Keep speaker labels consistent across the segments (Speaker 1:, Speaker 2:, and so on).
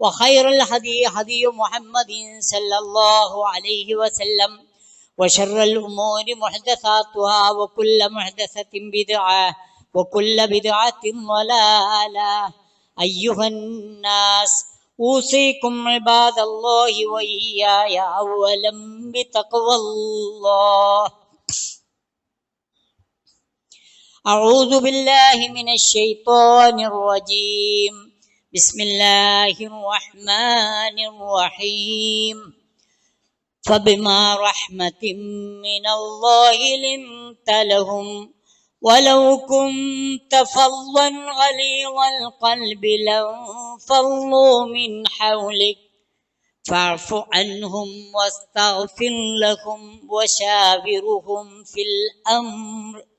Speaker 1: وخير الهدي هدي محمد صلى الله عليه وسلم وشر الأمور محدثاتها وكل محدثة بدعة وكل بدعة ضلالة. أيها الناس أوصيكم عباد الله وإياي أولا بتقوى الله. أعوذ بالله من الشيطان الرجيم. بسم الله الرحمن الرحيم. فبما رحمة من الله لنت لهم ولو كنت فظا غليظ القلب لانفضوا من حولك. فاعف عنهم واستغفر لهم وشاورهم في الأمر.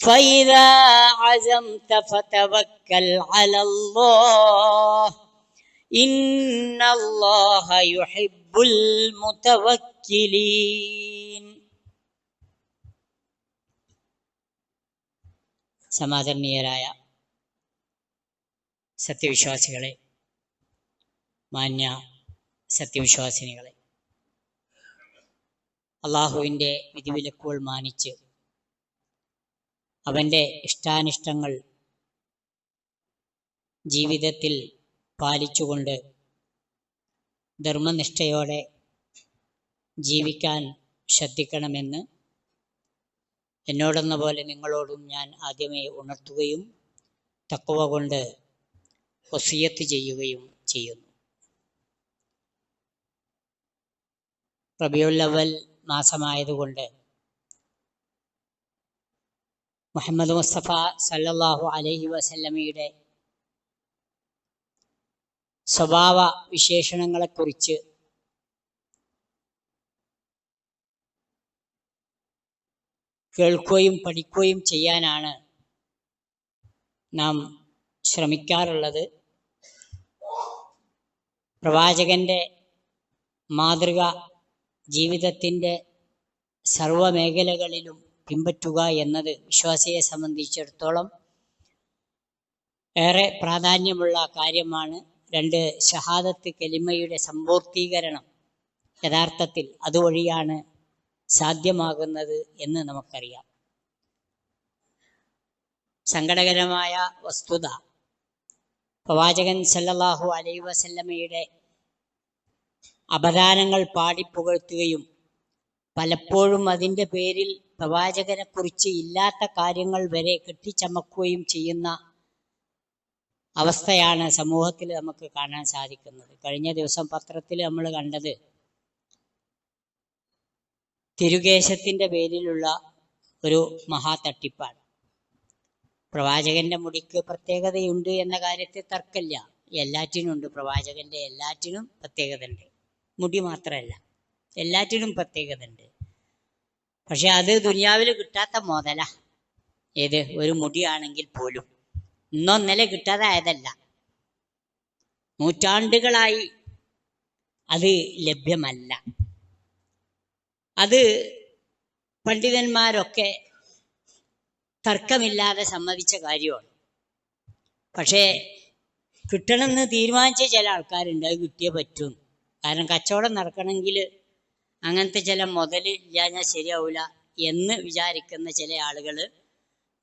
Speaker 1: فإذا عزمت فتوكل على الله إن الله يحب المتوكلين സമാദരണീയരായ സത്യവിശ്വാസികളെ മാന്യ സത്യവിശ്വാസിനികളെ അള്ളാഹുവിൻ്റെ വിധിവിലക്കുകൾ മാനിച്ച് അവന്റെ ഇഷ്ടാനിഷ്ടങ്ങൾ ജീവിതത്തിൽ പാലിച്ചുകൊണ്ട് ധർമ്മനിഷ്ഠയോടെ ജീവിക്കാൻ ശ്രദ്ധിക്കണമെന്ന് എന്നോടെന്ന പോലെ നിങ്ങളോടും ഞാൻ ആദ്യമേ ഉണർത്തുകയും തക്കവ കൊണ്ട് ഒസിയത്ത് ചെയ്യുകയും ചെയ്യുന്നു. റബിയുല്ലവൽ മാസമായതുകൊണ്ട് മുഹമ്മദ് മുസ്തഫ സല്ലാഹു അലഹി വസല്ലമയുടെ സ്വഭാവ വിശേഷണങ്ങളെക്കുറിച്ച് കേൾക്കുകയും പഠിക്കുകയും ചെയ്യാനാണ് നാം ശ്രമിക്കാറുള്ളത്. പ്രവാചകന്റെ മാതൃക ജീവിതത്തിന്റെ സർവമേഖലകളിലും പിൻപറ്റുക എന്നത് വിശ്വാസിയെ സംബന്ധിച്ചിടത്തോളം ഏറെ പ്രാധാന്യമുള്ള കാര്യമാണ്. രണ്ട് ഷഹാദത്ത് കെലിമയുടെ സമ്പൂർത്തീകരണം യഥാർത്ഥത്തിൽ അതുവഴിയാണ് സാധ്യമാകുന്നത് എന്ന് നമുക്കറിയാം. സങ്കടകരമായ വസ്തുത. പ്രവാചകൻ സല്ലല്ലാഹു അലൈ വസല്ലമയുടെ അപദാനങ്ങൾ പാടിപ്പുകഴ്ത്തുകയും പലപ്പോഴും അതിന്റെ പേരിൽ പ്രവാചകനെ കുറിച്ച് ഇല്ലാത്ത കാര്യങ്ങൾ വരെ കെട്ടിച്ചമക്കുകയും ചെയ്യുന്ന അവസ്ഥയാണ് സമൂഹത്തിൽ നമുക്ക് കാണാൻ സാധിക്കുന്നത്. കഴിഞ്ഞ ദിവസം പത്രത്തിൽ നമ്മൾ കണ്ടത് തിരുകേശത്തിന്റെ പേരിലുള്ള ഒരു മഹാ തട്ടിപ്പാണ് പ്രവാചകന്റെ മുടിക്ക് പ്രത്യേകതയുണ്ട് എന്ന കാര്യത്തിൽ തർക്കമില്ല. എല്ലാറ്റിനും ഉണ്ട് പ്രവാചകന്റെ എല്ലാറ്റിനും പ്രത്യേകത ഉണ്ട് മുടി മാത്രമല്ല എല്ലാറ്റിനും പ്രത്യേകത ഉണ്ട് പക്ഷെ അത് ദുനിയാവിൽ കിട്ടാത്ത മുതല. ഏത്? ഒരു മുടിയാണെങ്കിൽ പോലും. ഇന്നൊന്നലെ കിട്ടാതായതല്ല. നൂറ്റാണ്ടുകളായി അത് ലഭ്യമല്ല. അത് പണ്ഡിതന്മാരൊക്കെ തർക്കമില്ലാതെ സമ്മതിച്ച കാര്യമാണ്. പക്ഷേ കിട്ടണമെന്ന് തീരുമാനിച്ച ചില ആൾക്കാരുണ്ട്. അത് കിട്ടിയേ പറ്റും. കാരണം കച്ചവടം നടക്കണമെങ്കിൽ അങ്ങനത്തെ ചില മുതൽ ഇല്ലാഞ്ഞാൽ ശരിയാവില്ല എന്ന് വിചാരിക്കുന്ന ചില ആളുകൾ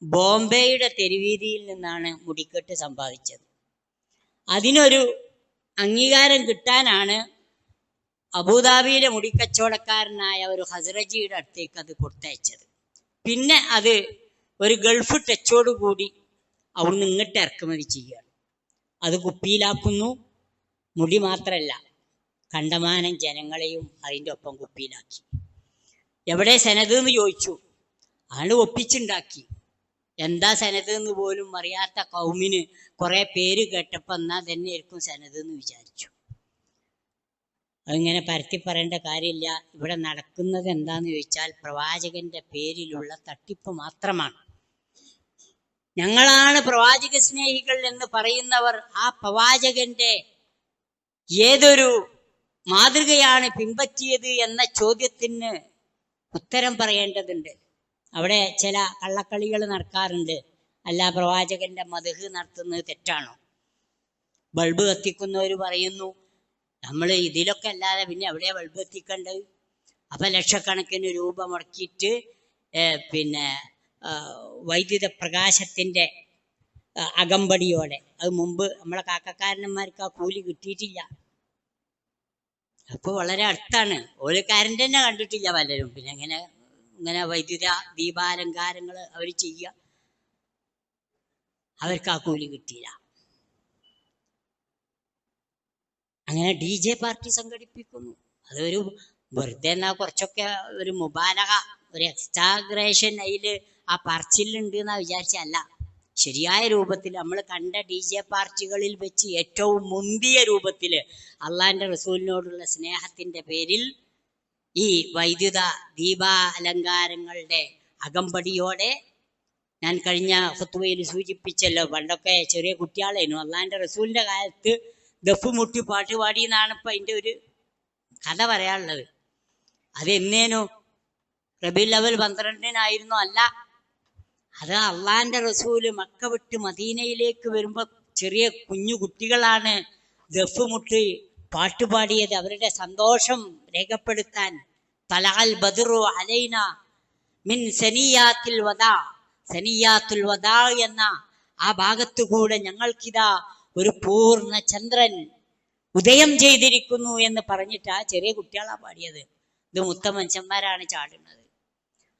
Speaker 1: ബോംബെയുടെ തെരുവീതിയിൽ നിന്നാണ് മുടിക്കെട്ട് സമ്പാദിച്ചത്. അതിനൊരു അംഗീകാരം കിട്ടാനാണ് അബുദാബിയിലെ മുടിക്കച്ചവടക്കാരനായ ഒരു ഹസ്രജിയുടെ അടുത്തേക്ക് അത് കൊടുത്തയച്ചത്. പിന്നെ അത് ഒരു ഗൾഫ് ടച്ചോട് കൂടി അവിടുന്ന് ഇങ്ങോട്ട് ഇറക്കുമതി ചെയ്യുകയാണ്. അത് കുപ്പിയിലാക്കുന്നു മുടി മാത്രമല്ല കണ്ടമാനം ജനങ്ങളെയും അതിന്റെ ഒപ്പം കുപ്പിയിലാക്കി. എവിടെ സനത് എന്ന് ചോദിച്ചു. ആൾ ഒപ്പിച്ചുണ്ടാക്കി. എന്താ സനത് എന്ന് പോലും അറിയാത്ത കൗമിന് കുറെ പേര് കേട്ടപ്പോൾ എന്നാ തന്നെ ആയിരിക്കും സനത് എന്ന് വിചാരിച്ചു. അതിങ്ങനെ പരത്തി പറയേണ്ട കാര്യമില്ല. ഇവിടെ നടക്കുന്നത് എന്താന്ന് ചോദിച്ചാൽ പ്രവാചകന്റെ പേരിലുള്ള തട്ടിപ്പ് മാത്രമാണ്. ഞങ്ങളാണ് പ്രവാചക സ്നേഹികൾ എന്ന് പറയുന്നവർ ആ പ്രവാചകന്റെ ഏതൊരു മാതൃകയാണ് പിൻപറ്റിയത് എന്ന ചോദ്യത്തിന് ഉത്തരം പറയേണ്ടതുണ്ട്. അവിടെ ചില കള്ളക്കളികൾ നടക്കാറുണ്ട്. അല്ല പ്രവാചകന്റെ മതഹ് നടത്തുന്നത് തെറ്റാണോ? ബൾബ് കത്തിക്കുന്നവർ പറയുന്നു നമ്മൾ ഇതിലൊക്കെ അല്ലാതെ പിന്നെ എവിടെയാ ബൾബ് കത്തിക്കേണ്ടത്? അപ്പൊ ലക്ഷക്കണക്കിന് രൂപ മുടക്കിയിട്ട് പിന്നെ വൈദ്യുത പ്രകാശത്തിന്റെ അകമ്പടിയോടെ. അത് മുമ്പ് നമ്മളെ കാക്കക്കാരന്മാർക്ക് ആ കൂലി കിട്ടിയിട്ടില്ല. അപ്പൊ വളരെ അടുത്താണ്. ഒരു കരണ്ട് തന്നെ കണ്ടിട്ടില്ല പലരും. പിന്നെ ഇങ്ങനെ ഇങ്ങനെ വൈദ്യുത ദീപാലങ്കാരങ്ങൾ അവർ ചെയ്യുക. അവർക്ക് ആ കൂലി കിട്ടിയില്ല. അങ്ങനെ ഡി ജെ പാർട്ടി സംഘടിപ്പിക്കുന്നു. അതൊരു വെറുതെ എന്നാ കുറച്ചൊക്കെ ഒരു മുബാലക ഒരു എക്സ്റ്റാഗ്രേഷൻ അതിൽ ആ പറച്ചിലുണ്ട് എന്നാ വിചാരിച്ചല്ല ശരിയായ രൂപത്തിൽ നമ്മൾ കണ്ട ഡി ജെ പാർട്ടികളിൽ വെച്ച് ഏറ്റവും മുന്തിയ രൂപത്തിൽ അള്ളാന്റെ റസൂലിനോടുള്ള സ്നേഹത്തിന്റെ പേരിൽ ഈ വൈദ്യുത ദീപാലങ്കാരങ്ങളുടെ അകമ്പടിയോടെ ഞാൻ കഴിഞ്ഞ ഫത്തുവയിൽ സൂചിപ്പിച്ചല്ലോ പണ്ടൊക്കെ ചെറിയ കുട്ടികളായിരുന്നു. അള്ളാന്റെ റസൂലിന്റെ കാലത്ത് ദഫ് മുട്ടി പാട്ട് പാടി എന്നാണ് ഇപ്പൊ അതിന്റെ ഒരു കഥ പറയാനുള്ളത്. അത് എന്നേനു റബി ലെവൽ പന്ത്രണ്ടിനായിരുന്നു അല്ല അത് അള്ളാന്റെ റസൂൽ മക്ക വിട്ട് മദീനയിലേക്ക് വരുമ്പോ ചെറിയ കുഞ്ഞു കുട്ടികളാണ് ദഫ് മുട്ടി പാട്ടുപാടിയത് അവരുടെ സന്തോഷം രേഖപ്പെടുത്താൻ തലാൽ ബദറു അലൈന മിൻ സനിയാത്തിൽ വദാ സനിയാത്തുൽ വദാ എന്ന ആ ഭാഗത്തു കൂടെ ഞങ്ങൾക്കിതാ ഒരു പൂർണ ചന്ദ്രൻ ഉദയം ചെയ്തിരിക്കുന്നു എന്ന് പറഞ്ഞിട്ട് ആ ചെറിയ കുട്ടികളാ പാടിയത്. ഇത് മുത്ത ചാടുന്നത്.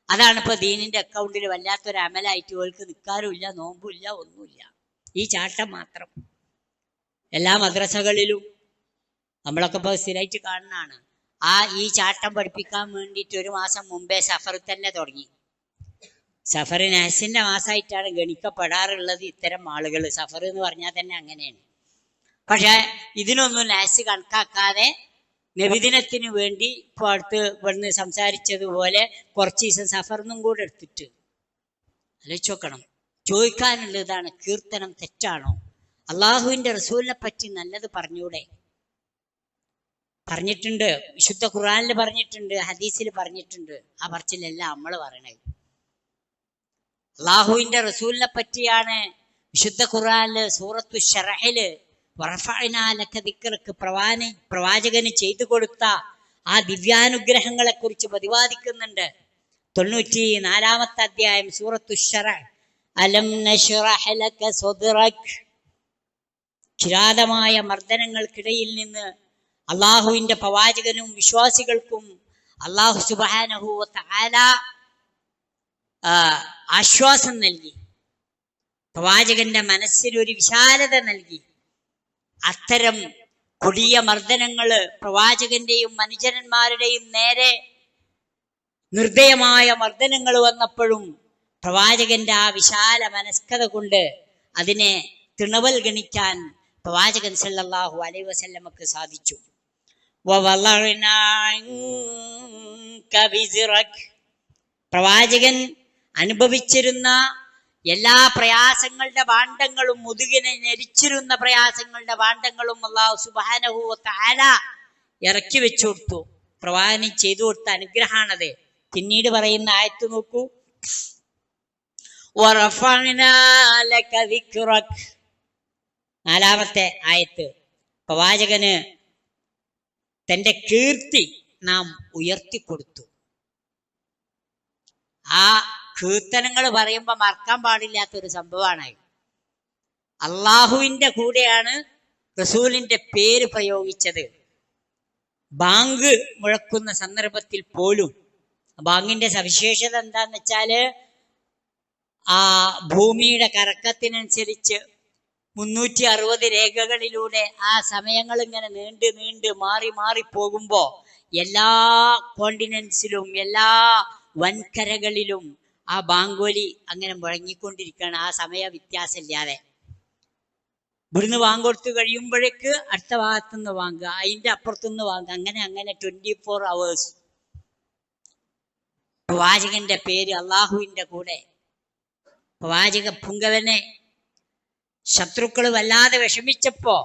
Speaker 1: അതാണ് ഇപ്പൊ ദീനിന്റെ അക്കൗണ്ടിൽ വല്ലാത്തൊരു അമലായിട്ട് ഓൾക്ക് നിൽക്കാറുമില്ല നോമ്പില്ല ഒന്നുമില്ല. ഈ ചാട്ടം മാത്രം. എല്ലാ മദ്രസകളിലും നമ്മളൊക്കെ ഇപ്പൊ സ്ഥിരമായിട്ട് കാണുന്നതാണ്. ആ ഈ ചാട്ടം പഠിപ്പിക്കാൻ വേണ്ടിയിട്ട് ഒരു മാസം മുമ്പേ സഫർ തന്നെ തുടങ്ങി. സഫർ നാസിന്റെ മാസമായിട്ടാണ് ഗണിക്കപ്പെടാറുള്ളത് ഇത്തരം ആളുകൾ. സഫർ എന്ന് പറഞ്ഞാൽ തന്നെ അങ്ങനെയാണ്. പക്ഷെ ഇതിനൊന്നും നാസ് കണക്കാക്കാതെ നബിദിനത്തിന് വേണ്ടി ഇപ്പോൾ അടുത്ത് ഇവിടുന്ന് സംസാരിച്ചതുപോലെ കുറച്ച് ദിവസം സഫറിനും കൂടെ എടുത്തിട്ട്. ആലോചിച്ചോക്കണം ചോദിക്കാനുള്ളതാണ് കീർത്തനം തെറ്റാണോ? അള്ളാഹുവിന്റെ റസൂലിനെ പറ്റി നല്ലത് പറഞ്ഞൂടെ? പറഞ്ഞിട്ടുണ്ട്. വിശുദ്ധ ഖുറാനിൽ പറഞ്ഞിട്ടുണ്ട് ഹദീസിൽ പറഞ്ഞിട്ടുണ്ട്. ആ പറച്ചിലല്ല നമ്മൾ പറയണത്. അള്ളാഹുവിന്റെ റസൂലിനെ പറ്റിയാണ് വിശുദ്ധ ഖുറാനിൽ സൂറത്തു ഷറഹിൽ പ്രവാചകന് ചെയ്തു കൊടുത്ത ആ ദിവ്യാനുഗ്രഹങ്ങളെ കുറിച്ച് പ്രതിപാദിക്കുന്നുണ്ട്. തൊണ്ണൂറ്റി നാലാമത്തെ അധ്യായം സൂറത്തു അലം കിരാതമായ മർദ്ദനങ്ങൾക്കിടയിൽ നിന്ന് അള്ളാഹുവിന്റെ പ്രവാചകനും വിശ്വാസികൾക്കും അള്ളാഹു സുബാനഹു താല ആശ്വാസം നൽകി. പ്രവാചകന്റെ മനസ്സിനൊരു വിശാലത നൽകി. അത്തരം കൊടിയ മർദ്ദനങ്ങൾ പ്രവാചകന്റെയും മനുജനന്മാരുടെയും നേരെ നിർദ്ദയമായ മർദ്ദനങ്ങൾ വന്നപ്പോഴും പ്രവാചകന്റെ ആ വിശാല മനസ്കത കൊണ്ട് അതിനെ തിണവൽ ഗണിക്കാൻ പ്രവാചകൻ സല്ലല്ലാഹു അലൈ വസല്ലമക്ക് സാധിച്ചു. പ്രവാചകൻ അനുഭവിച്ചിരുന്ന എല്ലാ പ്രയാസങ്ങളുടെ ഭാണ്ഡങ്ങളും മുതുകിനെ ഞെരിച്ചിരുന്ന പ്രയാസങ്ങളുടെ ഭാണ്ഡങ്ങളും അള്ളാഹു സുബാനഹു താല ഇറക്കി വെച്ചു കൊടുത്തു. പ്രവാഹനം ചെയ്തു കൊടുത്ത അനുഗ്രഹമാണത് പിന്നീട് പറയുന്ന ആയത്ത് നോക്കൂ. നാലാമത്തെ ആയത്ത്. പ്രവാചകന് തന്റെ കീർത്തി നാം ഉയർത്തിക്കൊടുത്തു. ആ കീർത്തനങ്ങൾ പറയുമ്പോ മറക്കാൻ പാടില്ലാത്ത ഒരു സംഭവമാണ്. അള്ളാഹുവിന്റെ കൂടെയാണ് റസൂലിന്റെ പേര് പ്രയോഗിച്ചത്. ബാങ്ക് മുഴക്കുന്ന സന്ദർഭത്തിൽ പോലും ബാങ്കിന്റെ സവിശേഷത എന്താന്ന് വെച്ചാൽ ആ ഭൂമിയുടെ കറക്കത്തിനനുസരിച്ച് മുന്നൂറ്റി അറുപത് രേഖകളിലൂടെ ആ സമയങ്ങൾ ഇങ്ങനെ നീണ്ട് നീണ്ട് മാറി മാറി പോകുമ്പോൾ എല്ലാ കോണ്ടിനൻസിലും എല്ലാ വൻകരകളിലും ആ ബാങ്കോലി അങ്ങനെ മുഴങ്ങിക്കൊണ്ടിരിക്കുകയാണ്. ആ സമയ വ്യത്യാസമില്ലാതെ ഇവിടുന്ന് വാങ്ങൊടുത്ത് കഴിയുമ്പോഴേക്ക് അടുത്ത ഭാഗത്തുനിന്ന് വാങ്ങുക അതിന്റെ അപ്പുറത്തുനിന്ന് വാങ്ങുക. അങ്ങനെ അങ്ങനെ ട്വന്റി ഫോർ അവേഴ്സ് പ്രവാചകന്റെ പേര് അള്ളാഹുവിന്റെ കൂടെ. പ്രവാചക പുങ്കവനെ ശത്രുക്കൾ വല്ലാതെ വിഷമിച്ചപ്പോ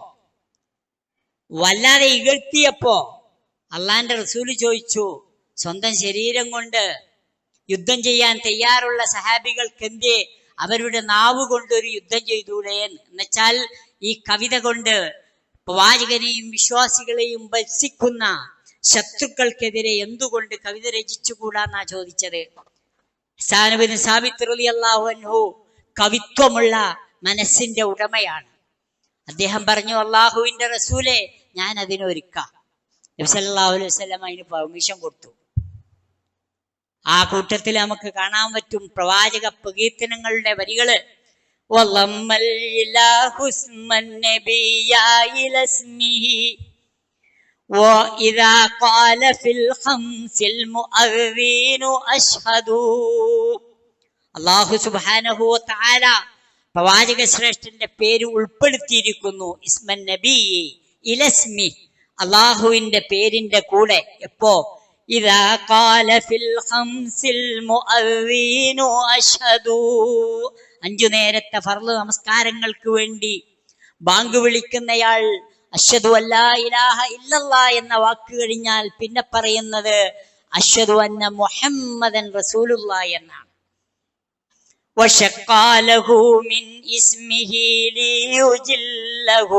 Speaker 1: വല്ലാതെ ഇകഴ്ത്തിയപ്പോ അള്ളാന്റെ റസൂൽ ചോദിച്ചു സ്വന്തം ശരീരം കൊണ്ട് യുദ്ധം ചെയ്യാൻ തയ്യാറുള്ള സഹാബികൾക്ക് എന്തേ അവരുടെ നാവ് കൊണ്ട് ഒരു യുദ്ധം ചെയ്തൂടെ എന്നുവെച്ചാൽ ഈ കവിത കൊണ്ട് വാചകനെയും വിശ്വാസികളെയും ഭത്സിക്കുന്ന ശത്രുക്കൾക്കെതിരെ എന്തുകൊണ്ട് കവിത രചിച്ചുകൂടാന്നാ ചോദിച്ചത്? സാനുബിന് സാവിത്രി അള്ളാഹു അൻഹു കവിത്വമുള്ള മനസ്സിന്റെ ഉടമയാണ്. അദ്ദേഹം പറഞ്ഞു അള്ളാഹുവിന്റെ റസൂലെ ഞാൻ അതിനൊരുക്കാം. അലൈഹി വസല്ലം അതിന് പെർമിഷൻ കൊടുത്തു. ആ കൂട്ടത്തിൽ നമുക്ക് കാണാൻ പറ്റും പ്രവാചക പ്രകീർത്തനങ്ങളുടെ വരികള് وَضَمَّ الْإِلَهُ اسْمَ النَّبِيَّ إِلَى اسْمِهِ وإذا قال في الخمس المؤذين أشهد അള്ളാഹു സുബാനഹു താല പ്രവാചക ശ്രേഷ്ഠന്റെ പേര് ഉൾപ്പെടുത്തിയിരിക്കുന്നു ഇസ്മൻ നബി ഇലസ്മി അള്ളാഹുവിന്റെ പേരിന്റെ കൂടെ എപ്പോ ഇതാ കാല ഫിൽ ഖംസിൽ മുഅദ്ദീനു അശ്ഹദു അഞ്ചു നേരത്തെ ഫർള് നമസ്കാരങ്ങൾക്ക് വേണ്ടി ബാങ്ക് വിളിക്കുന്നയാൾ അശ്വതു അല്ലാ ഇലാഹ ഇല്ലല്ലാ എന്ന വാക്ക് കഴിഞ്ഞാൽ പിന്നെ പറയുന്നത് അശ്വതു അന്ന മുഹമ്മദൻ റസൂലുള്ള എന്നാണ് وشقى له من اسمه ليجله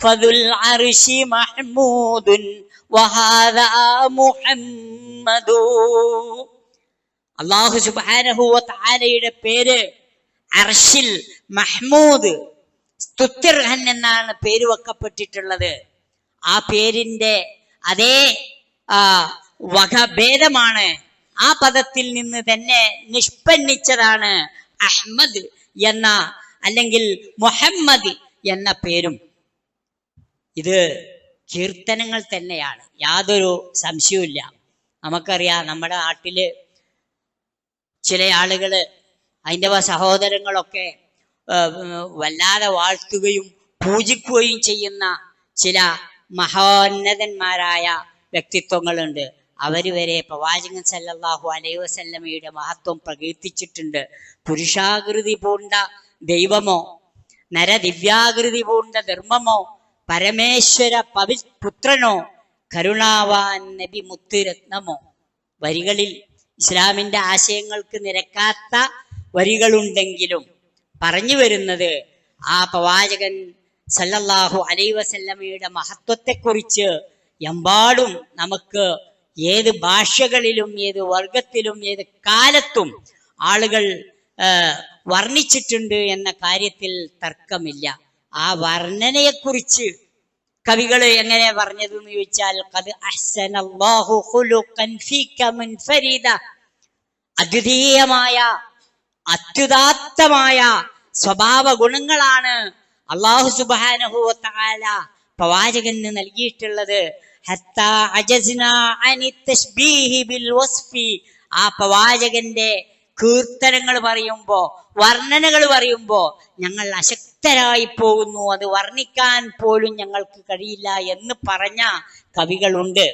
Speaker 1: فذو العرش محمود وهذا محمد അള്ളാഹു സുബാനഹു താലയുടെ പേര് അർഷിൽ മഹ്മൂദ് സ്തുത്യർഹൻ എന്നാണ് പേര് വെക്കപ്പെട്ടിട്ടുള്ളത് ആ പേരിന്റെ അതേ ആ വകഭേദമാണ് ആ പദത്തിൽ നിന്ന് തന്നെ നിഷ്പന്നിച്ചതാണ് അഹ്മദ് എന്ന അല്ലെങ്കിൽ മുഹമ്മദ് എന്ന പേരും ഇത് കീർത്തനങ്ങൾ തന്നെയാണ്. യാതൊരു സംശയവുമില്ല. നമുക്കറിയാം നമ്മുടെ നാട്ടിൽ ചില ആളുകൾ അതിന്റെ സഹോദരങ്ങളൊക്കെ വല്ലാതെ വാഴ്ത്തുകയും പൂജിക്കുകയും ചെയ്യുന്ന ചില മഹോന്നതന്മാരായ വ്യക്തിത്വങ്ങളുണ്ട്. അവർ വരെ പ്രവാചകൻ സല്ലല്ലാഹു അലൈഹി വസല്ലമയുടെ മഹത്വം പ്രകീർത്തിച്ചിട്ടുണ്ട്. പുരുഷാകൃതി പൂണ്ട ദൈവമോ നരദിവ്യാകൃതി പൂണ്ട ധർമ്മമോ പരമേശ്വര പവി പുത്രനോ കരുണാവാൻ നബി മുത്തുരത്നമോ. വരികളിൽ ഇസ്ലാമിന്റെ ആശയങ്ങൾക്ക് നിരക്കാത്ത വരികളുണ്ടെങ്കിലും പറഞ്ഞു വരുന്നത് ആ പ്രവാചകൻ സല്ലല്ലാഹു അലൈ വസല്ലമയുടെ മഹത്വത്തെക്കുറിച്ച് എമ്പാടും നമുക്ക് ഏത് ഭാഷകളിലും ഏത് വർഗത്തിലും ഏത് കാലത്തും ആളുകൾ വർണിച്ചിട്ടുണ്ട് എന്ന കാര്യത്തിൽ തർക്കമില്ല. ആ വർണനയെക്കുറിച്ച് കവികൾ എങ്ങനെ പറഞ്ഞത് എന്ന് ചോദിച്ചാൽ. അദ്വിതീയമായ അത്യുദാത്തമായ സ്വഭാവ ഗുണങ്ങളാണ് അള്ളാഹു സുബാനഹു താല പ്രവാചകന് നൽകിയിട്ടുള്ളത്. ആ പ്രവാചകന്റെ കീർത്തനങ്ങൾ പറയുമ്പോ വർണനകൾ പറയുമ്പോ ഞങ്ങൾ അശക്തരായി പോകുന്നു. അത് വർണിക്കാൻ പോലും ഞങ്ങൾക്ക് കഴിയില്ല എന്ന് പറഞ്ഞ കവികളുണ്ട്.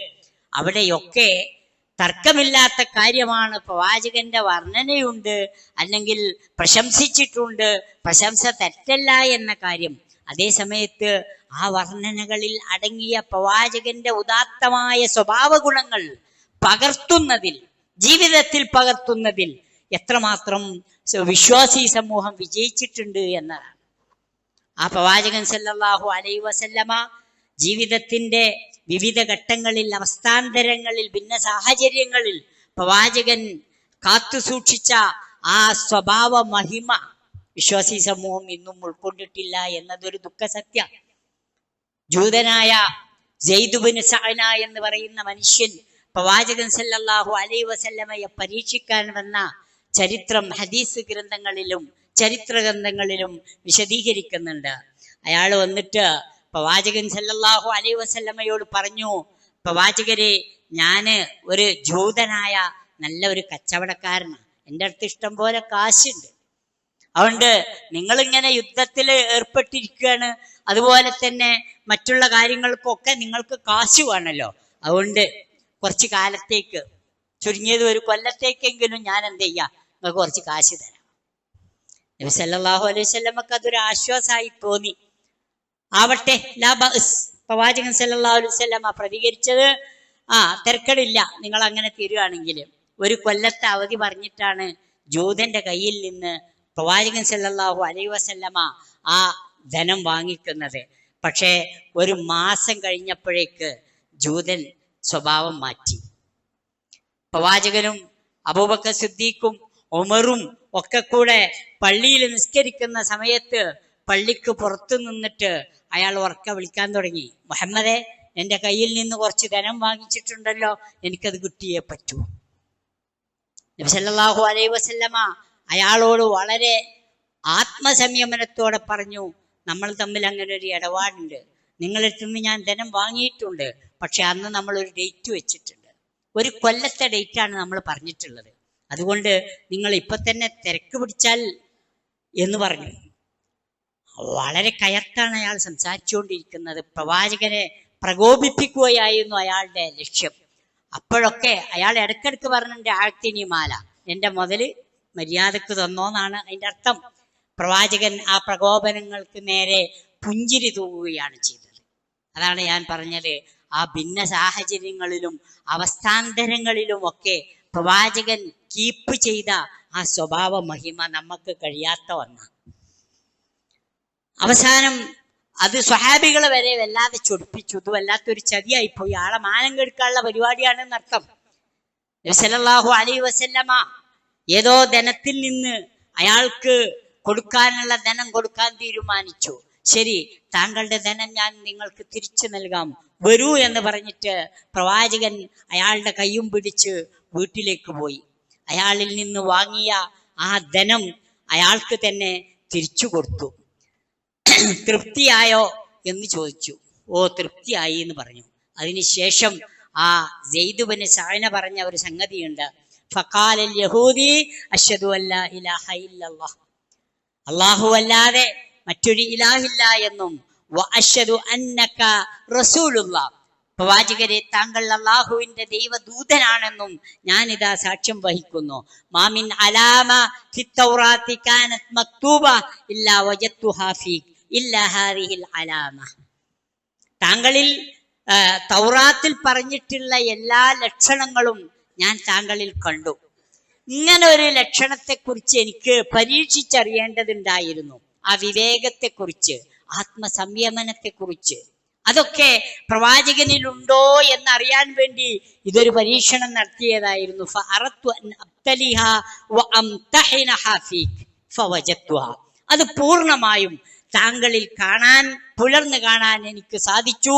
Speaker 1: അവിടെയൊക്കെ തർക്കമില്ലാത്ത കാര്യമാണ്. പ്രവാചകന്റെ വർണനയുണ്ട് അല്ലെങ്കിൽ പ്രശംസിച്ചിട്ടുണ്ട്. പ്രശംസ തെറ്റല്ല എന്ന കാര്യം. അതേ സമയത്ത് ആ വർണനകളിൽ അടങ്ങിയ പ്രവാചകന്റെ ഉദാത്തമായ സ്വഭാവ ഗുണങ്ങൾ പകർത്തുന്നതിൽ ജീവിതത്തിൽ പകർത്തുന്നതിൽ എത്രമാത്രം വിശ്വാസി സമൂഹം വിജയിച്ചിട്ടുണ്ട് എന്നതാണ് ആ പ്രവാചകൻ സല്ലാഹു അലൈ വസല്ലമ ജീവിതത്തിന്റെ വിവിധ ഘട്ടങ്ങളിൽ അവസ്ഥാന്തരങ്ങളിൽ ഭിന്ന സാഹചര്യങ്ങളിൽ പ്രവാചകൻ കാത്തു സൂക്ഷിച്ച ആ സ്വഭാവ മഹിമ വിശ്വാസി സമൂഹം ഇന്നും ഉൾക്കൊണ്ടിട്ടില്ല എന്നതൊരു ദുഃഖസത്യം. ജൂതനായ ജയ്തുബിന് സഹന എന്ന് പറയുന്ന മനുഷ്യൻ പ്രവാചകൻ സല്ലല്ലാഹു അലൈ വസല്ലമയെ പരീക്ഷിക്കാൻ വന്ന ചരിത്രം ഹദീസ് ഗ്രന്ഥങ്ങളിലും ചരിത്ര ഗ്രന്ഥങ്ങളിലും വിശദീകരിക്കുന്നുണ്ട്. അയാൾ വന്നിട്ട് പ്രവാചകൻ സല്ലല്ലാഹു അലൈ വസല്ലമ്മയോട് പറഞ്ഞു പ്രവാചകരെ ഞാൻ ഒരു ജൂതനായ നല്ല ഒരു കച്ചവടക്കാരനാണ് എന്റെ അടുത്ത് ഇഷ്ടം പോലെ കാശുണ്ട്. അതുകൊണ്ട് നിങ്ങൾ ഇങ്ങനെ യുദ്ധത്തിൽ ഏർപ്പെട്ടിരിക്കുകയാണ്. അതുപോലെ തന്നെ മറ്റുള്ള കാര്യങ്ങൾക്കൊക്കെ നിങ്ങൾക്ക് കാശു വേണല്ലോ. അതുകൊണ്ട് കുറച്ച് കാലത്തേക്ക് ചുരുങ്ങിയത് ഒരു കൊല്ലത്തേക്കെങ്കിലും ഞാൻ എന്ത് ചെയ്യാം നിങ്ങൾക്ക് കുറച്ച് കാശ് തരാം. നബി സല്ലാഹു അലൈഹി വസല്ലമക്ക് അതൊരു ആശ്വാസമായി തോന്നി. ആവട്ടെ പ്രവാചകൻ സല്ലല്ലാഹു അലൈഹി വസല്ലമ പ്രതികരിച്ചത് ആ തിരക്കടില്ല നിങ്ങൾ അങ്ങനെ തീരുവാണെങ്കിൽ ഒരു കൊല്ലത്തെ അവധി പറഞ്ഞിട്ടാണ് ജൂതന്റെ കയ്യിൽ നിന്ന് പ്രവാചകൻ സല്ലാഹു അലൈഹി വസല്ലമ ആ ധനം വാങ്ങിക്കുന്നത്. പക്ഷേ ഒരു മാസം കഴിഞ്ഞപ്പോഴേക്ക് ജൂതൻ സ്വഭാവം മാറ്റി. പ്രവാചകനും അബൂബക്കർ സിദ്ദീഖും ഉമറും ഒക്കെ കൂടെ പള്ളിയിൽ നിസ്കരിക്കുന്ന സമയത്ത് പള്ളിക്ക് പുറത്തു നിന്നിട്ട് അയാൾ ഉറക്ക വിളിക്കാൻ തുടങ്ങി. മുഹമ്മദെ എന്റെ കയ്യിൽ നിന്ന് കുറച്ച് ധനം വാങ്ങിച്ചിട്ടുണ്ടല്ലോ എനിക്കത് കിട്ടിയേ പറ്റൂ. നബി സല്ലല്ലാഹു അലൈഹി വസല്ലമ അയാളോട് വളരെ ആത്മസംയമനത്തോടെ പറഞ്ഞു നമ്മൾ തമ്മിൽ അങ്ങനെ ഒരു ഇടപാടുണ്ട്. നിങ്ങളടുത്ത് നിന്ന് ഞാൻ ധനം വാങ്ങിയിട്ടുണ്ട് പക്ഷെ അന്ന് നമ്മൾ ഒരു ഡേറ്റ് വെച്ചിട്ടുണ്ട്. ഒരു കൊല്ലത്തെ ഡേറ്റ് ആണ് നമ്മൾ പറഞ്ഞിട്ടുള്ളത്. അതുകൊണ്ട് നിങ്ങൾ ഇപ്പൊ തന്നെ തിരക്ക് പിടിച്ചാൽ എന്ന് പറഞ്ഞു. വളരെ കയർത്താണ് അയാൾ സംസാരിച്ചുകൊണ്ടിരിക്കുന്നത്. പ്രവാചകനെ പ്രകോപിപ്പിക്കുകയായിരുന്നു അയാളുടെ ലക്ഷ്യം. അപ്പോഴൊക്കെ അയാൾ ഇടയ്ക്കിടയ്ക്ക് പറഞ്ഞിട്ട് ആഴ്ത്തിനി മാല എന്റെ മുതൽ മര്യാദയ്ക്ക് തന്നോന്നാണ് അതിന്റെ അർത്ഥം. പ്രവാചകൻ ആ പ്രകോപനങ്ങൾക്ക് നേരെ പുഞ്ചിരി തൂവുകയാണ് ചെയ്തത്. അതാണ് ഞാൻ പറഞ്ഞത്. ആ ഭിന്ന സാഹചര്യങ്ങളിലും അവസ്ഥാന്തരങ്ങളിലും ഒക്കെ പ്രവാചകൻ കീപ്പ് ചെയ്ത ആ സ്വഭാവ മഹിമ നമുക്ക് കഴിയാത്ത ഒന്നാണ് അവസാനം അത് സ്വഹാബികളെ വരെ വല്ലാതെ ചൊടിപ്പിച്ചു. ഇത് വല്ലാത്തൊരു ചതിയായിപ്പോയി. ആളെ മാനം കെടുക്കാനുള്ള പരിപാടിയാണെന്ന് അർത്ഥം. സല്ലല്ലാഹു അലൈഹി വസല്ലമ ഏതോ ധനത്തിൽ നിന്ന് അയാൾക്ക് കൊടുക്കാനുള്ള ധനം കൊടുക്കാൻ തീരുമാനിച്ചു. ശരി താങ്കളുടെ ധനം ഞാൻ നിങ്ങൾക്ക് തിരിച്ചു നൽകാം. വരൂ എന്ന് പറഞ്ഞിട്ട് പ്രവാചകൻ അയാളുടെ കൈയും പിടിച്ച് വീട്ടിലേക്ക് പോയി. അയാളിൽ നിന്ന് വാങ്ങിയ ആ ധനം അയാൾക്ക് തന്നെ തിരിച്ചു കൊടുത്തു. തൃപ്തിയായോ എന്ന് ചോദിച്ചു. ഓ തൃപ്തിയായി എന്ന് പറഞ്ഞു. അതിനുശേഷം ആ ജെയ്ദുബന് സായന പറഞ്ഞ ഒരു സംഗതിയുണ്ട്. യഹൂദി അല്ലാഹു അല്ലാതെ മറ്റൊരു ഇലാഹില്ല എന്നും അന്നക്ക റസൂലുള്ള. പ്രവാചകരെ താങ്കൾ അള്ളാഹുവിന്റെ ദൈവദൂതനാണെന്നും ഞാനിതാ സാക്ഷ്യം വഹിക്കുന്നു. മാമിൻ അലാമ മക്തൂബ ഇല്ലാ വജത്തുഹാ ഫീക് ഇല്ലാ ഹാരിഹിൽ അലാമ. താങ്കളിൽ തൗറാത്തിൽ പറഞ്ഞിട്ടുള്ള എല്ലാ ലക്ഷണങ്ങളും ഞാൻ താങ്കളിൽ കണ്ടു. ഇങ്ങനെ ഒരു ലക്ഷണത്തെക്കുറിച്ച് എനിക്ക് പരീക്ഷിച്ചറിയേണ്ടതുണ്ടായിരുന്നു. ആ വിവേകത്തെക്കുറിച്ച് ആത്മസംയമനത്തെക്കുറിച്ച്. അതൊക്കെ പ്രവാചകനിലുണ്ടോ എന്നറിയാൻ വേണ്ടി ഇതൊരു പരീക്ഷണം നടത്തിയതായിരുന്നു. അത് പൂർണമായും താങ്കളിൽ കാണാൻ പുലർന്നു കാണാൻ എനിക്ക് സാധിച്ചു.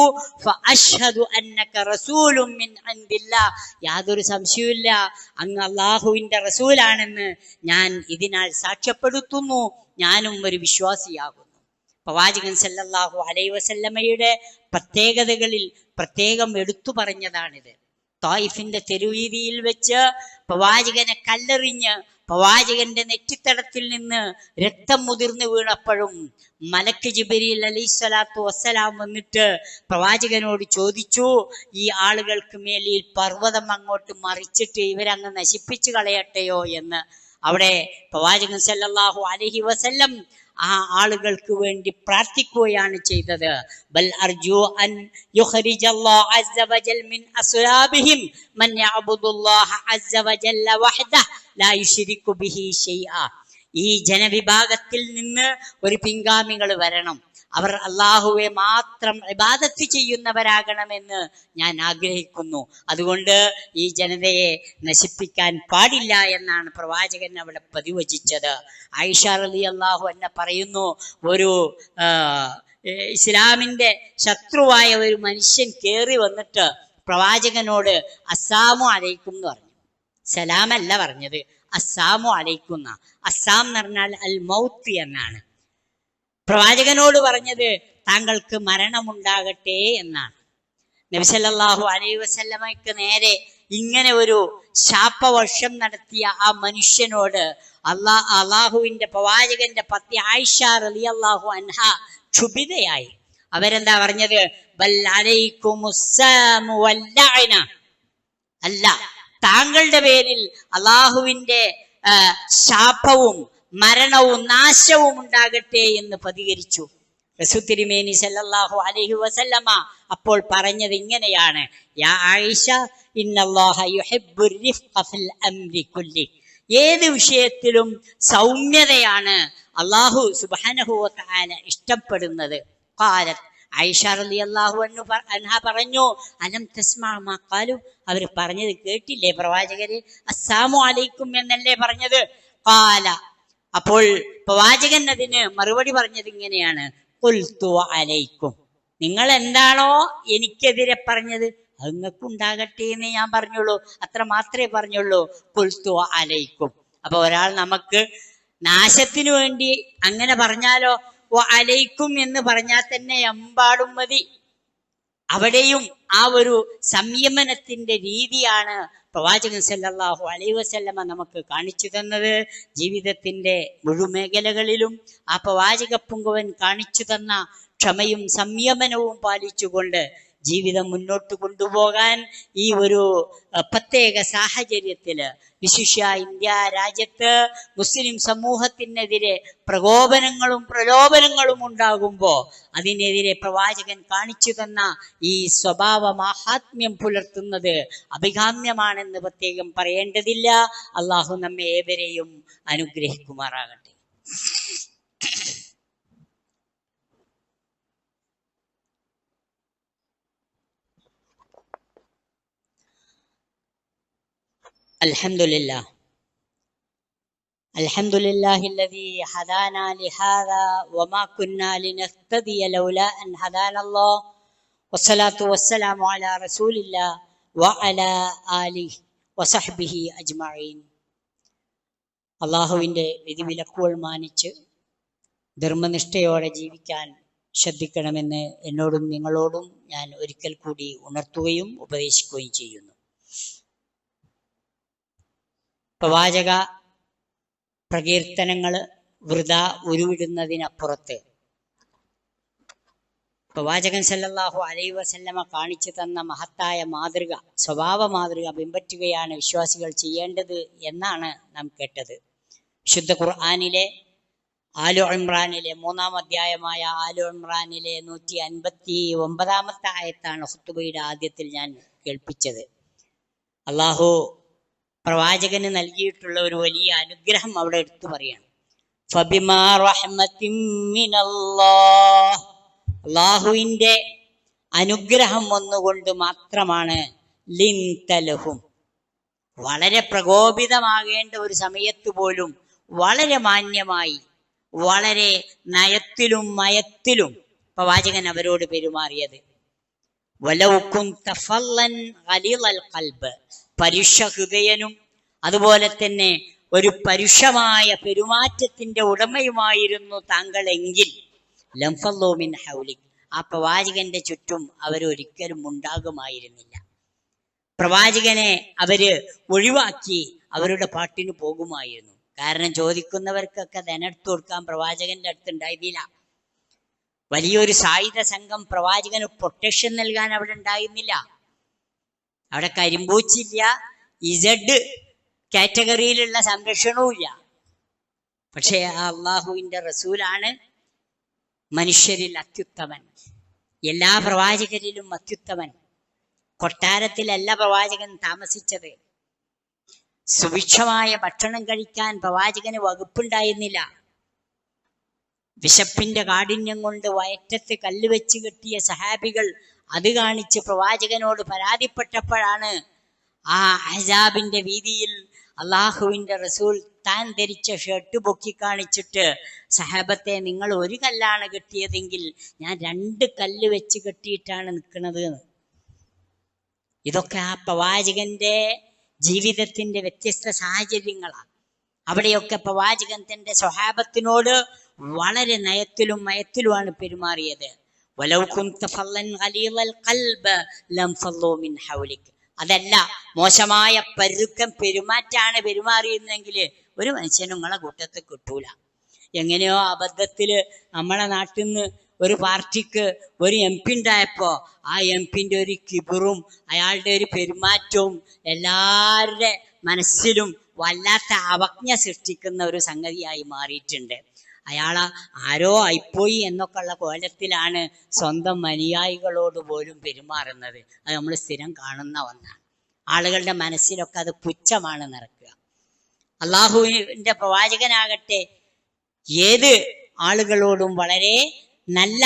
Speaker 1: യാതൊരു സംശയവുമില്ല. അങ്ങ് അള്ളാഹുവിന്റെ റസൂലാണെന്ന് ഞാൻ ഇതിനാൽ സാക്ഷ്യപ്പെടുത്തുന്നു. ഞാനും ഒരു വിശ്വാസിയാകുന്നു. പ്രവാചകൻ സല്ലല്ലാഹു അലൈഹി വസല്ലമയുടെ പ്രത്യേകതകളിൽ പ്രത്യേകം എടുത്തു പറഞ്ഞതാണിത്. തായിഫിന്റെ തെരുവീതിയിൽ വെച്ച് പ്രവാചകനെ കല്ലെറിഞ്ഞ് പ്രവാചകന്റെ നെറ്റിത്തടത്തിൽ നിന്ന് രക്തം മുതിർന്നു വീണപ്പോഴും മലക്ക് ജിബരി അലൈഹി സ്വലാത്തു വസ്സലാം വന്നിട്ട് പ്രവാചകനോട് ചോദിച്ചു ഈ ആളുകൾക്ക് മേലിൽ പർവതം അങ്ങോട്ട് മറിച്ചിട്ട് ഇവരങ്ങ് നശിപ്പിച്ചു കളയട്ടെയോ? എന്ന്. അവിടെ പ്രവാചകൻ സല്ലല്ലാഹു അലഹി വസല്ലം ആ ആളുകൾക്ക് വേണ്ടി പ്രാർത്ഥിക്കുകയാണ് ചെയ്തത്. ബൽ അർജു അൻ ഈ ജനവിഭാഗത്തിൽ നിന്ന് ഒരു പിൻഗാമികൾ വരണം. അവർ അള്ളാഹുവെ മാത്രം ഇബാദത്ത് ചെയ്യുന്നവരാകണമെന്ന് ഞാൻ ആഗ്രഹിക്കുന്നു. അതുകൊണ്ട് ഈ ജനതയെ നശിപ്പിക്കാൻ പാടില്ല എന്നാണ് പ്രവാചകൻ അവിടെ പതിവചിച്ചത് ആയിഷ അലി അള്ളാഹു എന്നെ പറയുന്നു ഒരു ഇസ്ലാമിന്റെ ശത്രുവായ ഒരു മനുഷ്യൻ കയറി വന്നിട്ട് പ്രവാചകനോട് അസ്സാമു അലൈക്കും എന്ന് പറഞ്ഞു. സലാമല്ല പറഞ്ഞത് അസ്സാമു അലൈക്കുന്ന അസ്സാം എന്ന് പറഞ്ഞാൽ അൽ മൗത്ത് എന്നാണ്. പ്രവാചകനോട് പറഞ്ഞത് താങ്കൾക്ക് മരണമുണ്ടാകട്ടെ എന്നാണ്. നബിസല്ലാഹു അലൈ വസല്ലമയ്ക്ക് നേരെ ഇങ്ങനെ ഒരു ശാപവർഷം നടത്തിയ ആ മനുഷ്യനോട് അള്ളാ അള്ളാഹുവിന്റെ പ്രവാചകന്റെ പത്തി ആയിഷ റലി അള്ളാഹു അൻഹ ക്ഷുഭിതയായി. അവരെന്താ പറഞ്ഞത്. അല്ല താങ്കളുടെ പേരിൽ അള്ളാഹുവിന്റെ ശാപവും മരണവും നാശവും ഉണ്ടാകട്ടെ എന്ന് പ്രതികരിച്ചു. തിരുമേനി സല്ലല്ലാഹു അലൈഹി വസല്ലമ അപ്പോൾ പറഞ്ഞത് ഇങ്ങനെയാണ്. യാ ആയിഷ ഏത് വിഷയത്തിലും സൗമ്യതയാണ് അള്ളാഹു സുബ്ഹാനഹു വ ഇഷ്ടപ്പെടുന്നത്. ഖാലത്ത് ആയിഷ റളിയല്ലാഹു അൻഹു അൻഹ പറഞ്ഞു അലം ഖാലു? അവർ പറഞ്ഞത് കേട്ടില്ലേ പ്രവാചകരെ? അസ്സാമു അലൈക്കും എന്നല്ലേ പറഞ്ഞത്? ഖാല അപ്പോൾ പ്രവാചകൻ അതിന് മറുപടി പറഞ്ഞത് ഇങ്ങനെയാണ്. ഖുൽതു അലൈക്കും. നിങ്ങൾ എന്താണോ എനിക്കെതിരെ പറഞ്ഞത് അത് എന്ന് ഞാൻ പറഞ്ഞുള്ളൂ. അത്ര മാത്രമേ പറഞ്ഞുള്ളൂ. ഖുൽതു അലയിക്കും അപ്പൊ ഒരാൾ നമുക്ക് നാശത്തിനു വേണ്ടി അങ്ങനെ പറഞ്ഞാലോ? "വ അലൈക്കും എന്ന് പറഞ്ഞാൽ തന്നെ എമ്പാടും മതി. അവിടെയും ആ ഒരു സംയമനത്തിന്റെ രീതിയാണ് പ്രവാചകൻ സല്ലാഹു അലൈ വസല്ലമ നമുക്ക് കാണിച്ചു തന്നത് ജീവിതത്തിന്റെ മുഴുമേഖലകളിലും ആ പ്രവാചക പുങ്കുവൻ കാണിച്ചു തന്ന ക്ഷമയും സംയമനവും പാലിച്ചുകൊണ്ട് ജീവിതം മുന്നോട്ട് കൊണ്ടുപോകാൻ ഈ ഒരു പ്രത്യേക സാഹചര്യത്തിൽ വിശിഷ്യ ഇന്ത്യ രാജ്യത്ത് മുസ്ലിം സമൂഹത്തിനെതിരെ പ്രകോപനങ്ങളും പ്രലോഭനങ്ങളും ഉണ്ടാകുമ്പോൾ അതിനെതിരെ പ്രവാചകൻ കാണിച്ചു തന്ന ഈ സ്വഭാവ മാഹാത്മ്യം പുലർത്തുന്നത് അഭികാമ്യമാണെന്ന് പ്രത്യേകം പറയേണ്ടതില്ല. അള്ളാഹു നമ്മെ ഏവരെയും അനുഗ്രഹിക്കുമാറാകട്ടെ. الحمد لله الحمد لله الذي هدانا لهذا وما كنا لنهتدي لولا ان هدانا الله والصلاه والسلام على رسول الله وعلى اله وصحبه أجمعين അള്ളാഹുവിന്റെ വിധിവിലക്കുകൾ മാനിച്ച് ധർമ്മനിഷ്ഠയോടെ ജീവിക്കാൻ ശ്രദ്ധിക്കണമെന്ന് എന്നോടും നിങ്ങളോടും ഞാൻ ഒരിക്കൽ കൂടി ഉണർത്തുകയും ഉപദേശിക്കുകയും ചെയ്യുന്നു പ്രവാചക പ്രകീർത്തനങ്ങൾ വൃത ഉരുവിടുന്നതിനപ്പുറത്ത്. പ്രവാചകൻ സല്ലല്ലാഹു അലൈ വസല്ലമ കാണിച്ചു തന്ന മഹത്തായ മാതൃക സ്വഭാവ മാതൃക പിൻപറ്റുകയാണ് വിശ്വാസികൾ ചെയ്യേണ്ടത് എന്നാണ് നാം കേട്ടത്. വിശുദ്ധ ഖുർആാനിലെ ആലു ഇമ്രാനിലെ മൂന്നാം അധ്യായമായ ആലു ഇമ്രാനിലെ നൂറ്റി അൻപത്തി ഒമ്പതാമത്തെ ആയത്താണ് ഹുത്തുബയുടെ ആദ്യത്തിൽ ഞാൻ കേൾപ്പിച്ചത്. അള്ളാഹു പ്രവാചകന് നൽകിയിട്ടുള്ള ഒരു വലിയ അനുഗ്രഹം അവിടെ എടുത്തു പറയാണ്. അള്ളാഹുവിന്റെ അനുഗ്രഹം ഒന്നുകൊണ്ട് മാത്രമാണ് ലിൻതലഹും. വളരെ പ്രകോപിതമാകേണ്ട ഒരു സമയത്ത് പോലും വളരെ മാന്യമായി വളരെ നയത്തിലും മയത്തിലും പ്രവാചകൻ അവരോട് പെരുമാറിയത്. പരുഷ ഹൃദയനും അതുപോലെ തന്നെ ഒരു പരുഷമായ പെരുമാറ്റത്തിന്റെ ഉടമയുമായിരുന്നു താങ്കൾ എങ്കിൽ ലംഫല്ലോമിൻ ഹൗലിക്. ആ പ്രവാചകന്റെ ചുറ്റും അവരൊരിക്കലും ഉണ്ടാകുമായിരുന്നില്ല. പ്രവാചകനെ അവർ ഒഴിവാക്കി അവരുടെ പാട്ടിന് പോകുമായിരുന്നു. കാരണം ചോദിക്കുന്നവർക്കൊക്കെ ധനെടുത്തു കൊടുക്കാൻ പ്രവാചകന്റെ അടുത്ത് ഉണ്ടായിരുന്നില്ല. വലിയൊരു സായുധ സംഘം പ്രവാചകന് പ്രൊട്ടക്ഷൻ നൽകാൻ അവിടെ ഉണ്ടായിരുന്നില്ല. അവിടെ കരിമ്പൂച്ചില്ല ഇസഡ് കാറ്റഗറിയിലുള്ള സംരക്ഷണവും ഇല്ല. പക്ഷേ ആ അള്ളാഹുവിന്റെ റസൂലാണ് മനുഷ്യരിൽ അത്യുത്തമൻ. എല്ലാ പ്രവാചകരിലും അത്യുത്തമൻ. കൊട്ടാരത്തിലല്ല പ്രവാചകൻ താമസിച്ചത്. സുഭിക്ഷമായ ഭക്ഷണം കഴിക്കാൻ പ്രവാചകന് വകുപ്പുണ്ടായിരുന്നില്ല. വിശപ്പിന്റെ കാഠിന്യം കൊണ്ട് വയറ്റത്ത് കല്ല് വെച്ച് കെട്ടിയ സഹാബികൾ അത് കാണിച്ച് പ്രവാചകനോട് പരാതിപ്പെട്ടപ്പോഴാണ് ആ അഹ്സാബിന്റെ വീതിയിൽ അള്ളാഹുവിന്റെ റസൂൽ താൻ ധരിച്ച ഷർട്ട് പൊക്കി കാണിച്ചിട്ട് സഹാബത്തെ നിങ്ങൾ ഒരു കല്ലാണ് കെട്ടിയതെങ്കിൽ ഞാൻ രണ്ട് കല്ല് വെച്ച് കെട്ടിയിട്ടാണ് നിൽക്കുന്നത്. ഇതൊക്കെ ആ പ്രവാചകന്റെ ജീവിതത്തിന്റെ വ്യത്യസ്ത സാഹചര്യങ്ങളാണ് അവിടെയൊക്കെ പ്രവാചകൻ തന്റെ സ്വഹാബത്തിനോട് വളരെ നയത്തിലും മയത്തിലുമാണ് പെരുമാറിയത്. അതല്ല മോശമായ പരുക്കം പെരുമാറ്റാണ് പെരുമാറിയിരുന്നെങ്കിൽ ഒരു മനുഷ്യനും നിങ്ങളെ കൂട്ടത്തിൽ കിട്ടൂല. എങ്ങനെയോ അബദ്ധത്തിൽ നമ്മളെ നാട്ടിൽ നിന്ന് ഒരു പാർട്ടിക്ക് ഒരു എം പി ഉണ്ടായപ്പോ ആ എം പിന്റെ ഒരു കിബറും അയാളുടെ ഒരു പെരുമാറ്റവും എല്ലാവരുടെ മനസ്സിലും വല്ലാത്ത അവജ്ഞ സൃഷ്ടിക്കുന്ന ഒരു സംഗതിയായി മാറിയിട്ടുണ്ട്. അയാളെ ആരോ ആയിപ്പോയി എന്നൊക്കെ ഉള്ള കോലത്തിലാണ് സ്വന്തം അനുയായികളോട് പോലും പെരുമാറുന്നത്. അത് നമ്മൾ സ്ഥിരം കാണുന്ന ഒന്നാണ്. ആളുകളുടെ മനസ്സിലൊക്കെ അത് പുച്ഛമാണ് നിറക്കുക. അള്ളാഹുവിന്റെ പ്രവാചകനാകട്ടെ ഏത് ആളുകളോടും വളരെ നല്ല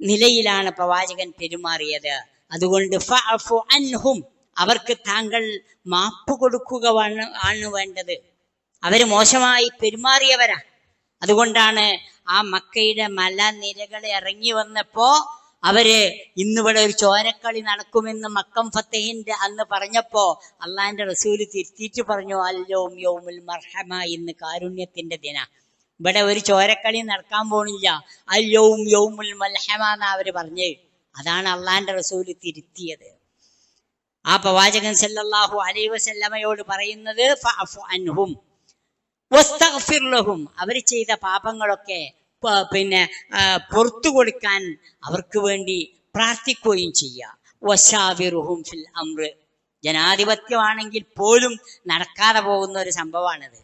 Speaker 1: നിലയിലാണ് പ്രവാചകൻ പെരുമാറിയത്. അതുകൊണ്ട് അൻഹും അവർക്ക് താങ്കൾ മാപ്പ് കൊടുക്കുക ആണ് വേണ്ടത്. അവർ മോശമായി പെരുമാറിയവരാ. അതുകൊണ്ടാണ് ആ മക്കയുടെ മലനിരകൾ ഇറങ്ങി വന്നപ്പോ അവർ ഇന്നിവിടെ ഒരു ചോരക്കളി നടക്കുമെന്ന് മക്കം ഫത്തേഹിന്റെ അന്ന് പറഞ്ഞപ്പോ അള്ളാഹിന്റെ റസൂൽ തിരുത്തിയിട്ട് പറഞ്ഞു അല്ലോം യോമുൽ മർഹമ ഇന്ന് കാരുണ്യത്തിന്റെ ദിന. ഇവിടെ ഒരു ചോരക്കളി നടക്കാൻ പോണില്ല. അല്യോം യോമുൽ മൽഹമ എന്ന് അവർ പറഞ്ഞ്. അതാണ് അള്ളാഹിന്റെ റസൂൽ തിരുത്തിയത്. ആ പ്രവാചകൻ സല്ലാഹു അലൈഹി വസല്ലമയോട് പറയുന്നത് അൻഹും വസ്തഗ്ഫിർ ലഹും. അവർ ചെയ്ത പാപങ്ങളൊക്കെ പിന്നെ പുറത്തു കൊടുക്കാൻ അവർക്ക് വേണ്ടി പ്രാർത്ഥിക്കുകയും വശാവിറുഹും ഫിൽ അമ്ര ജനാധിപത്യമാണെങ്കിൽ പോലും നടക്കാതെ പോകുന്ന ഒരു സംഭവമാണിത്.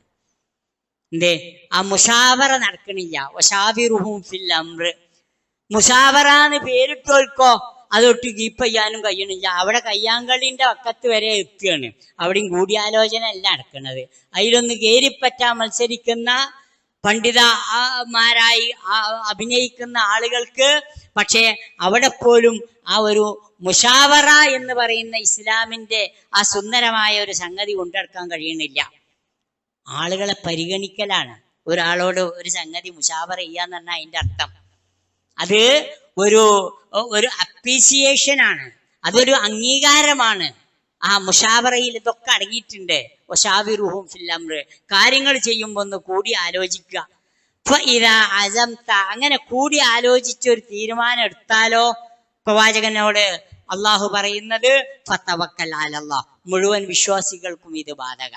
Speaker 1: എന്തേ? ആ മുഷാവറ നടക്കണില്ല. വശാവിറുഹും ഫിൽ അമ്ര മുഷാവറാന്ന് പേരിട്ടോൽക്കോ അതൊട്ട് കീപ്പ് ചെയ്യാനും കഴിയണില്ല അവിടെ കയ്യാങ്കളിന്റെ വക്കത്ത് വരെ എത്തുകയാണ്. അവിടെയും കൂടിയാലോചന അല്ല നടക്കുന്നത്. അതിലൊന്ന് കയറിപ്പറ്റാൻ മത്സരിക്കുന്ന പണ്ഡിതമാരായി അഭിനയിക്കുന്ന ആളുകൾക്ക് പക്ഷേ അവിടെ പോലും ആ ഒരു മുഷാവറ എന്ന് പറയുന്ന ഇസ്ലാമിന്റെ ആ സുന്ദരമായ ഒരു സംഗതി കൊണ്ടെടുക്കാൻ കഴിയണില്ല ആളുകളെ പരിഗണിക്കലാണ്. ഒരാളോട് ഒരു സംഗതി മുഷാവറ ചെയ്യാന്ന് പറഞ്ഞാൽ അതിന്റെ അർത്ഥം. അത് ഒരു ഒരു അപ്രീസിയേഷൻ ആണ്. അതൊരു അംഗീകാരമാണ്. ആ മുഷാവറയിൽ ഇതൊക്കെ അടങ്ങിയിട്ടുണ്ട്. ഒഷാവിറുഹും ഫില്ലംറ് കാര്യങ്ങൾ ചെയ്യുമ്പോൾ ഒന്ന് കൂടി ആലോചിക്കുക. അങ്ങനെ കൂടി ആലോചിച്ച് ഒരു തീരുമാനം എടുത്താലോ? പ്രവാചകനോട് അള്ളാഹു പറയുന്നത് ഫത്തവക്കൽ അലല്ലാ മുഴുവൻ വിശ്വാസികൾക്കും ഇത് ബാധക.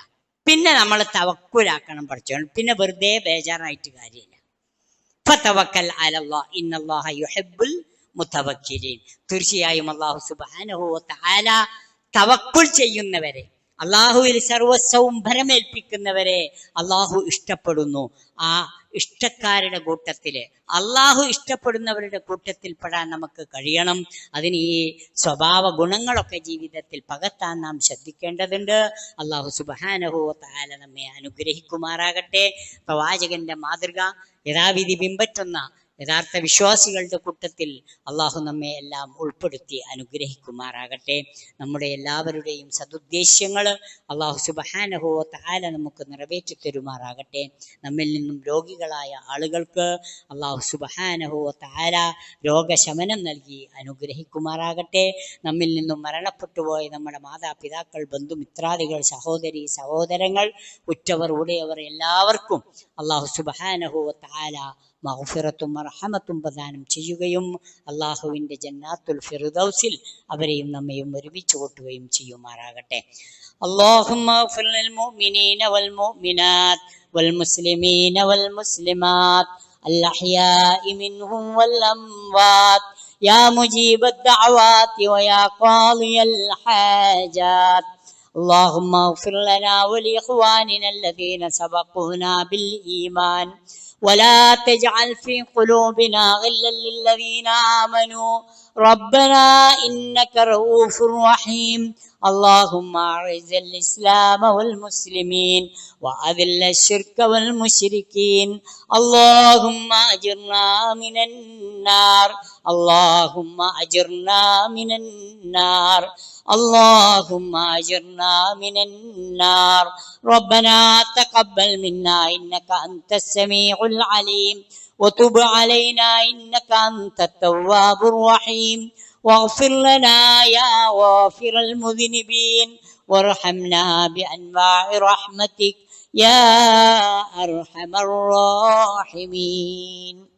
Speaker 1: പിന്നെ നമ്മൾ തവക്കുലാക്കണം പഠിച്ചോ പിന്നെ വെറുതെ ബേജാറായിട്ട് കാര്യമില്ല. ഫതവക്കൽ അലല്ലാഹ് ഇന്നല്ലാഹ യുഹിബ്ബുൽ മുതവക്കിലീൻ തീർച്ചയായും അല്ലാഹു സുബ്ഹാനഹു വതആല തവക്കുൽ ചെയ്യുന്നവരെ അള്ളാഹുവിൽ സർവസ്വവും ഭരമേൽപ്പിക്കുന്നവരെ അള്ളാഹു ഇഷ്ടപ്പെടുന്നു. ആ ഇഷ്ടക്കാരുടെ കൂട്ടത്തിൽ അള്ളാഹു ഇഷ്ടപ്പെടുന്നവരുടെ കൂട്ടത്തിൽ പെടാൻ നമുക്ക് കഴിയണം. അതിന് ഈ സ്വഭാവ ഗുണങ്ങളൊക്കെ ജീവിതത്തിൽ പകർത്താൻ നാം ശ്രദ്ധിക്കേണ്ടതുണ്ട്. അള്ളാഹു സുബാനഹു താല നമ്മെ അനുഗ്രഹിക്കുമാറാകട്ടെ. പ്രവാചകന്റെ മാതൃക യഥാവിധി പിമ്പറ്റുന്ന യഥാർത്ഥ വിശ്വാസികളുടെ കൂട്ടത്തിൽ അള്ളാഹു നമ്മെ എല്ലാം ഉൾപ്പെടുത്തി അനുഗ്രഹിക്കുമാറാകട്ടെ. നമ്മുടെ എല്ലാവരുടെയും സതുദ്ദേശ്യങ്ങൾ അള്ളാഹു സുബഹാനഹോ താല നമുക്ക് നിറവേറ്റി തരുമാറാകട്ടെ. നമ്മിൽ നിന്നും രോഗികളായ ആളുകൾക്ക് അള്ളാഹു സുബഹാനഹോ താല രോഗശമനം നൽകി അനുഗ്രഹിക്കുമാറാകട്ടെ. നമ്മിൽ നിന്നും മരണപ്പെട്ടുപോയ നമ്മുടെ മാതാപിതാക്കൾ ബന്ധുമിത്രാദികൾ സഹോദരി സഹോദരങ്ങൾ ഉറ്റവർ ഉടയവർ എല്ലാവർക്കും അള്ളാഹു സുബഹാനഹോ താല മഹഫിറത്തും റഹമത്തും പ്രദാനം ചെയ്യുകയും അള്ളാഹുവിൻ്റെ ജന്നാത്തുൽ ഫിറുദൗസിൽ അവരെയും നമ്മയും ഒരുമിച്ച് കൂട്ടുകയും ചെയ്യുമാറാകട്ടെ اللهم اغفر للمؤمنين والمؤمنات والمسلمين والمسلمات الأحياء منهم والأموات يا مجيب الدعوات ويا قاضي الحاجات اللهم اغفر لنا ولإخواننا الذين سبقونا بالإيمان ولا تجعل في قلوبنا غلا للذين آمنوا ربنا إنك رؤوف رحيم. اللهم أعز الإسلام والمسلمين وأذل الشرك والمشركين. اللهم أجرنا من النار. اللهم أجرنا من النار. اللهم أجرنا من النار. ربنا تقبل منا إنك أنت السميع العليم. وتب علينا إنك أنت التواب الرحيم. واغفر لنا يا غافر المذنبين. وارحمنا بأنواع رحمتك. يا أرحم الراحمين.